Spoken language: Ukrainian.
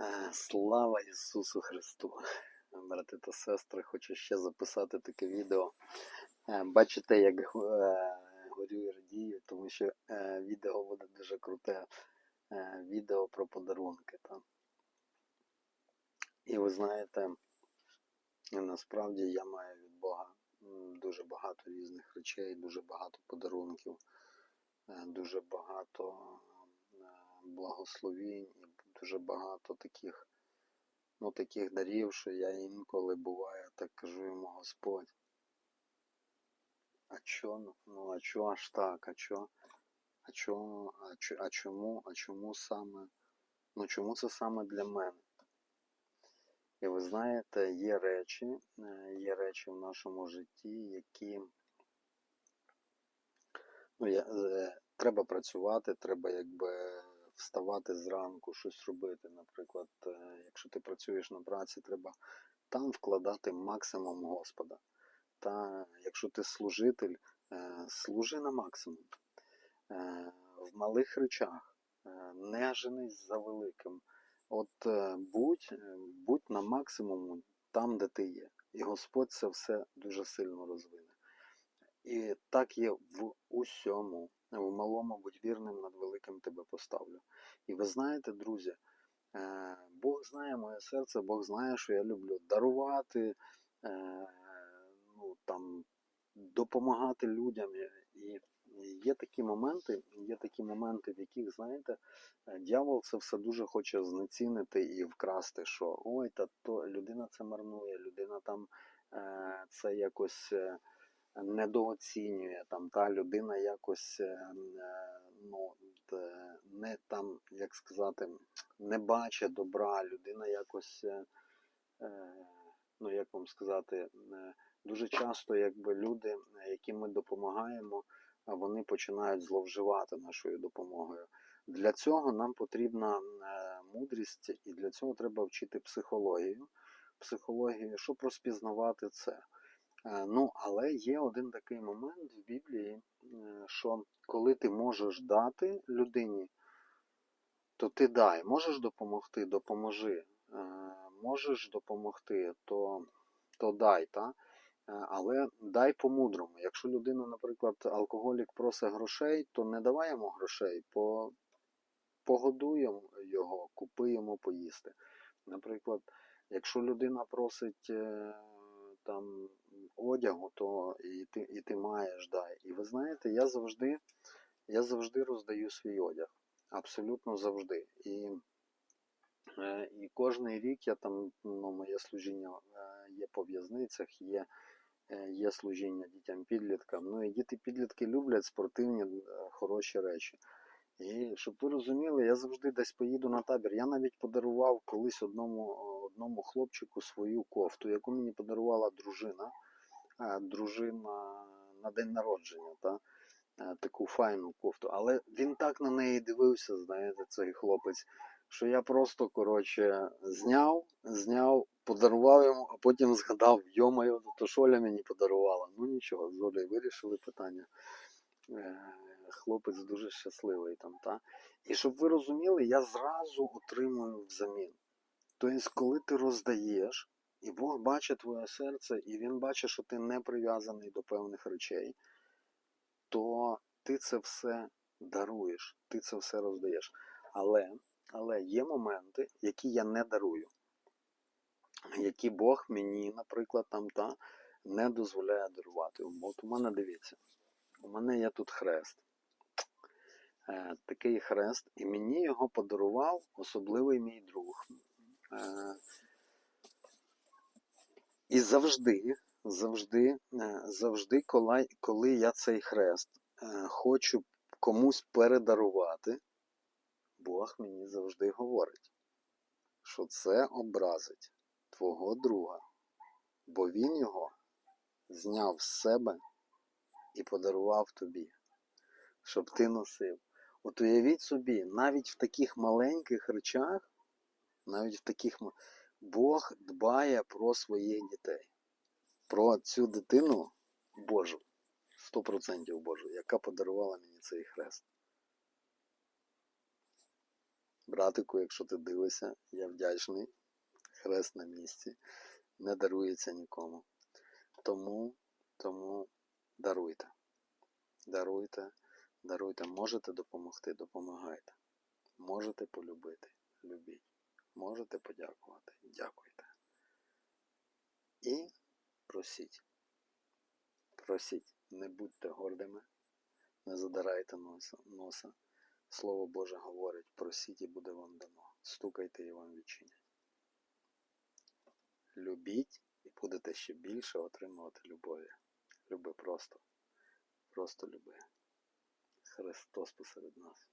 Е, Слава Ісусу Христу! Брати та сестри, хочу ще записати таке відео. Е, Бачите, як е, горю і радію, тому що відео буде дуже круте. Відео про подарунки. Та? І ви знаєте, насправді я маю від Бога дуже багато різних речей, дуже багато подарунків, дуже багато благословінь і дуже багато таких, ну, таких дарів, що я інколи буває, так кажу йому Господь. А чо, ну а чо аж так, а чо, а чо, а, чо, а чому, а чому саме, ну чому це саме для мене? І ви знаєте, є речі, е, є речі в нашому житті, які ну, я, е, треба працювати, треба якби вставати зранку, щось робити. Наприклад, е, якщо ти працюєш на праці, треба там вкладати максимум Господа. Та якщо ти служитель, е, служи на максимум. Е, в малих речах, не женись за великим. От будь, будь на максимуму там, де ти є. І Господь це все дуже сильно розвине. І так є в усьому. В малому будь вірним, над великим тебе поставлю. І ви знаєте, друзі, е, Бог знає моє серце, Бог знає, що я люблю дарувати, е, ну, там, допомагати людям. І є такі моменти, є такі моменти, в яких, знаєте, е, дьявол це все дуже хоче знецінити і вкрасти, що ой, та то людина це марнує, людина там е, це якось. Е, недооцінює там та людина якось е, е, ну, не там, як сказати, не бачить добра, людина якось, е, е, ну як вам сказати, е, дуже часто якби люди, е, яким ми допомагаємо, вони починають зловживати нашою допомогою. Для цього нам потрібна е, мудрість, і для цього треба вчити психологію. Психологію, щоб розпізнавати це. Е, Ну, але є один такий момент в Біблії, е, що коли ти можеш дати людині, то ти дай. Можеш допомогти, допоможи. Е, Можеш допомогти, то, то дай. Та? Але дай по-мудрому. Якщо людина, наприклад, алкоголік просить грошей, то не давай йому грошей, по, погодуємо його, купи йому поїсти. Наприклад, якщо людина просить там одягу, то і ти, і ти маєш дай. І ви знаєте, я завжди, я завжди роздаю свій одяг. Абсолютно завжди. І, е, і кожний рік я там, ну, моє служіння е, є по в'язницях, є, е, є служіння дітям підліткам. Ну і діти підлітки люблять спортивні хороші речі. І щоб ви розуміли, я завжди десь поїду на табір. Я навіть подарував колись одному, одному хлопчику свою кофту, яку мені подарувала дружина. Дружина на день народження, та? Таку файну кофту. Але він так на неї дивився, знаєте, цей хлопець, що я просто, коротше, зняв, зняв, подарував йому, а потім згадав, йомаю, то що Оля мені подарувала. Ну нічого, з вирішили питання. Е, Хлопець дуже щасливий там, та? І щоб ви розуміли, я зразу отримую взамін. Тобто, коли ти роздаєш, і Бог бачить твоє серце, і Він бачить, що ти не прив'язаний до певних речей, то ти це все даруєш, ти це все роздаєш. Але, але є моменти, які я не дарую, які Бог мені, наприклад, там та не дозволяє дарувати. От у мене дивіться, у мене є тут хрест. Е, такий хрест, і мені його подарував особливий мій друг. Е, і завжди, завжди, е, завжди, коли, я цей хрест е, хочу комусь передарувати, Бог мені завжди говорить, що це образить твого друга, бо він його зняв з себе і подарував тобі, щоб ти носив. От уявіть собі, навіть в таких маленьких речах, навіть в таких Бог дбає про своїх дітей, про цю дитину Божу, 100% Божу, яка подарувала мені цей хрест. Братику, якщо ти дивишся, я вдячний. Хрест на місці. Не дарується нікому. Тому, тому даруйте. Даруйте, даруйте. Можете допомогти, допомагайте. Можете полюбити, любіть. Можете подякувати, дякуйте. І просіть. Просіть, не будьте гордими, не задирайте носа. Слово Боже говорить, просіть і буде вам дано. Стукайте і вам відчинять. Любіть і будете ще більше отримувати любові. Люби просто. Просто люби. Христос посеред нас.